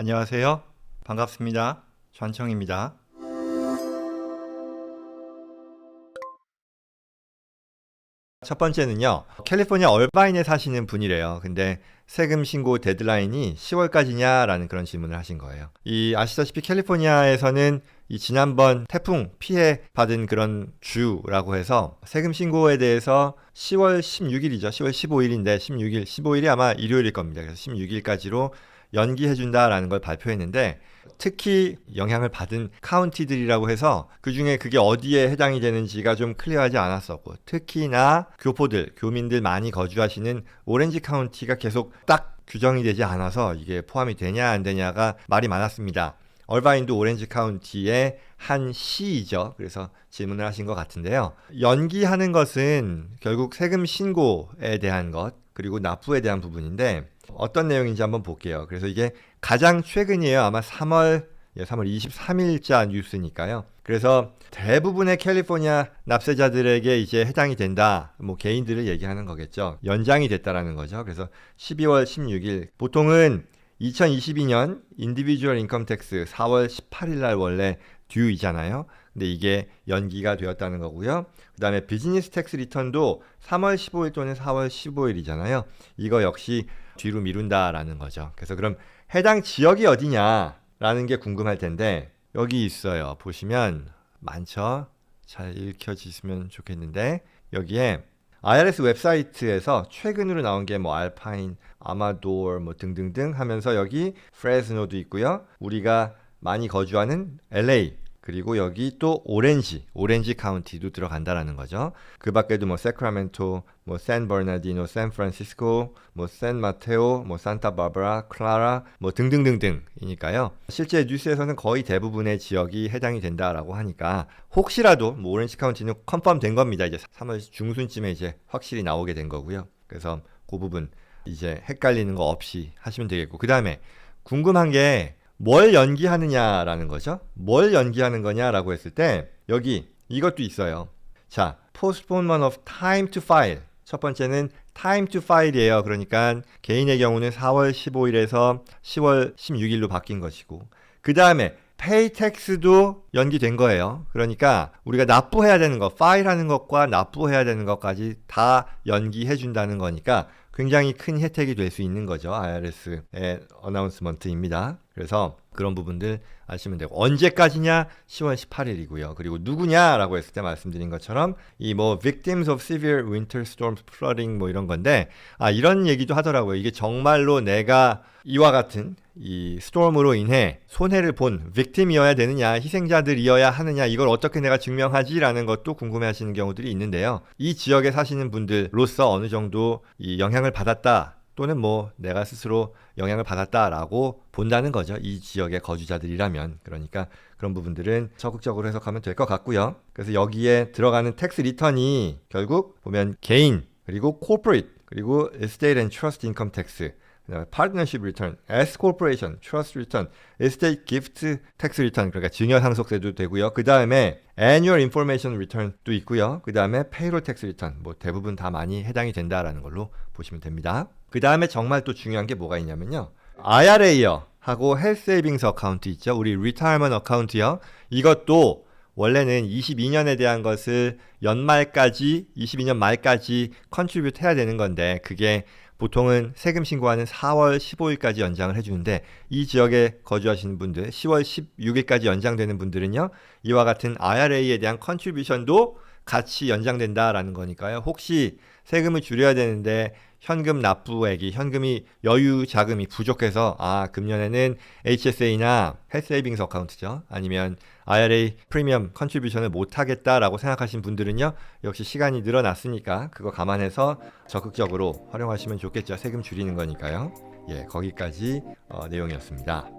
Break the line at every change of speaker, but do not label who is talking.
안녕하세요. 반갑습니다. 전청입니다. 첫 번째는요. 캘리포니아 얼바인에 사시는 분이래요. 근데 세금 신고 데드라인이 10월까지냐라는 그런 질문을 하신 거예요. 이 아시다시피 캘리포니아에서는 이 지난번 태풍 피해 받은 그런 주라고 해서 세금 신고에 대해서 10월 16일이죠. 10월 15일인데 16일, 15일이 아마 일요일일 겁니다. 그래서 16일까지로 연기해 준다라는 걸 발표했는데 특히 영향을 받은 카운티들이라고 해서 그 중에 그게 어디에 해당이 되는지가 좀 클리어하지 않았었고 특히나 교포들, 교민들 많이 거주하시는 오렌지 카운티가 계속 딱 규정이 되지 않아서 이게 포함이 되냐 안 되냐가 말이 많았습니다. 얼바인도 오렌지 카운티의 한 시이죠. 그래서 질문을 하신 것 같은데요. 연기하는 것은 결국 세금 신고에 대한 것 그리고 납부에 대한 부분인데 어떤 내용인지 한번 볼게요. 그래서 이게 가장 최근이에요. 아마 3월 예, 3월 23일자 뉴스니까요. 그래서 대부분의 캘리포니아 납세자들에게 이제 해당이 된다. 뭐 개인들을 얘기하는 거겠죠. 연장이 됐다라는 거죠. 그래서 12월 16일 보통은 2022년 인디비주얼 인컴 텍스 4월 18일 날 원래 듀이잖아요. 근데 이게 연기가 되었다는 거고요. 그다음에 비즈니스 텍스 리턴도 3월 15일 또는 4월 15일이잖아요. 이거 역시 뒤로 미룬다라는 거죠. 그래서 그럼 해당 지역이 어디냐라는 게 궁금할 텐데 여기 있어요. 보시면 많죠. 잘 읽혀지시면 좋겠는데 여기에 IRS 웹사이트에서 최근으로 나온 게 뭐 알파인, 아마도어 뭐 등등등 하면서 여기 프레스노도 있고요. 우리가 많이 거주하는 LA 그리고 여기 또 오렌지, 오렌지 카운티도 들어간다라는 거죠. 그 밖에도 뭐 세크라멘토, 뭐 샌버나디노, 샌프란시스코, 뭐 샌마테오, 뭐 산타바바라, 클라라, 뭐 등등등등이니까요. 실제 뉴스에서는 거의 대부분의 지역이 해당이 된다라고 하니까 혹시라도 뭐 오렌지 카운티는 컨펌 된 겁니다. 이제 3월 중순쯤에 이제 확실히 나오게 된 거고요. 그래서 그 부분 이제 헷갈리는 거 없이 하시면 되겠고 그 다음에 궁금한 게 뭘 연기하느냐라는 거죠. 뭘 연기하는 거냐라고 했을 때 여기 이것도 있어요. 자, postponement of time to file. 첫 번째는 time to file이에요. 그러니까 개인의 경우는 4월 15일에서 10월 16일로 바뀐 것이고 그 다음에 pay tax도 연기된 거예요. 그러니까 우리가 납부해야 되는 거, 파일하는 것과 납부해야 되는 것까지 다 연기해 준다는 거니까 굉장히 큰 혜택이 될 수 있는 거죠. IRS의 어나운스먼트입니다. 그래서 그런 부분들 아시면 되고 언제까지냐? 10월 18일이고요. 그리고 누구냐라고 했을 때 말씀드린 것처럼 이 뭐 victims of severe winter storms flooding 뭐 이런 건데 아 이런 얘기도 하더라고요. 이게 정말로 내가 이와 같은 이 스톰으로 인해 손해를 본 victim이어야 되느냐, 희생자들이어야 하느냐 이걸 어떻게 내가 증명하지라는 것도 궁금해 하시는 경우들이 있는데요. 이 지역에 사시는 분들로서 어느 정도 이 영향을 받았다. 또는 뭐 내가 스스로 영향을 받았다라고 본다는 거죠. 이 지역의 거주자들이라면. 그러니까 그런 부분들은 적극적으로 해석하면 될 것 같고요. 그래서 여기에 들어가는 텍스 리턴이 결국 보면 개인 그리고 corporate 그리고 and trust income tax 파트너십 리턴, S corporation, trust return, estate gift tax return 그러니까 증여 상속세도 되고요. 그 다음에 annual information return도 있고요. 그 다음에 payroll tax return 뭐 대부분 다 많이 해당이 된다라는 걸로 보시면 됩니다. 그 다음에 정말 또 중요한 게 뭐가 있냐면요. IRA요 하고 헬스 세이빙스 어카운트 있죠. 우리 리타이먼 어카운트요. 이것도 원래는 22년에 대한 것을 연말까지 22년 말까지 컨트리뷰트 해야 되는 건데 그게 보통은 세금 신고하는 4월 15일까지 연장을 해주는데 이 지역에 거주하시는 분들 10월 16일까지 연장되는 분들은요 이와 같은 IRA에 대한 컨트리뷰션도 같이 연장된다라는 거니까요. 혹시 세금을 줄여야 되는데 현금 납부액이 현금이 여유 자금이 부족해서 아 금년에는 HSA나 헬스세이빙스 어카운트죠. 아니면 IRA 프리미엄 컨트리뷰션을 못 하겠다라고 생각하신 분들은요 역시 시간이 늘어났으니까 그거 감안해서 적극적으로 활용하시면 좋겠죠. 세금 줄이는 거니까요. 예 거기까지 어, 내용이었습니다.